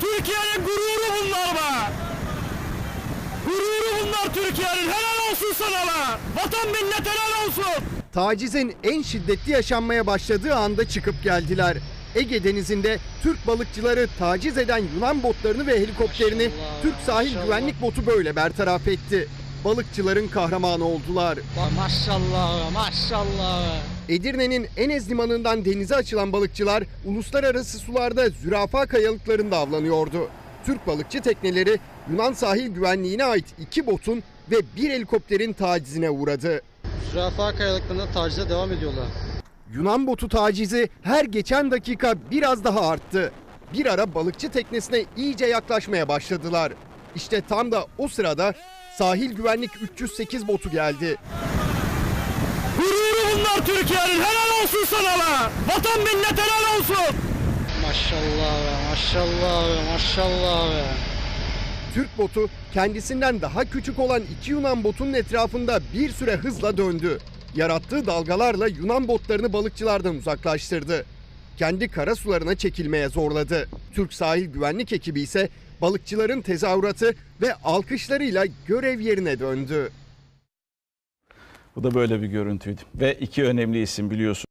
Türkiye'nin gururu bunlar be. Gururu bunlar Türkiye'nin. Helal olsun sana be. Vatan millet helal olsun. Tacizin en şiddetli yaşanmaya başladığı anda çıkıp geldiler. Ege Denizi'nde Türk balıkçıları taciz eden Yunan botlarını ve helikopterini Maşallah, Türk sahil maşallah. güvenlik botu böyle bertaraf etti. Balıkçıların kahramanı oldular. Maşallah maşallah. Edirne'nin Enez limanından denize açılan balıkçılar uluslararası sularda zürafa kayalıklarında avlanıyordu. Türk balıkçı tekneleri Yunan sahil güvenliğine ait iki botun ve bir helikopterin tacizine uğradı. Zürafa kayalıklarında tacize devam ediyorlar. Yunan botu tacizi her geçen dakika biraz daha arttı. Bir ara balıkçı teknesine iyice yaklaşmaya başladılar. İşte tam da o sırada sahil güvenlik 308 botu geldi. Gururu bunlar Türkiye'nin. Helal olsun sana be. Vatan millet helal olsun. Maşallah be maşallah be maşallah be. Türk botu kendisinden daha küçük olan iki Yunan botunun etrafında bir süre hızla döndü. Yarattığı dalgalarla Yunan botlarını balıkçılardan uzaklaştırdı. Kendi kara sularına çekilmeye zorladı. Türk sahil güvenlik ekibi ise balıkçıların tezahüratı ve alkışlarıyla görev yerine döndü. Bu da böyle bir görüntüydü. Ve iki önemli isim biliyorsun.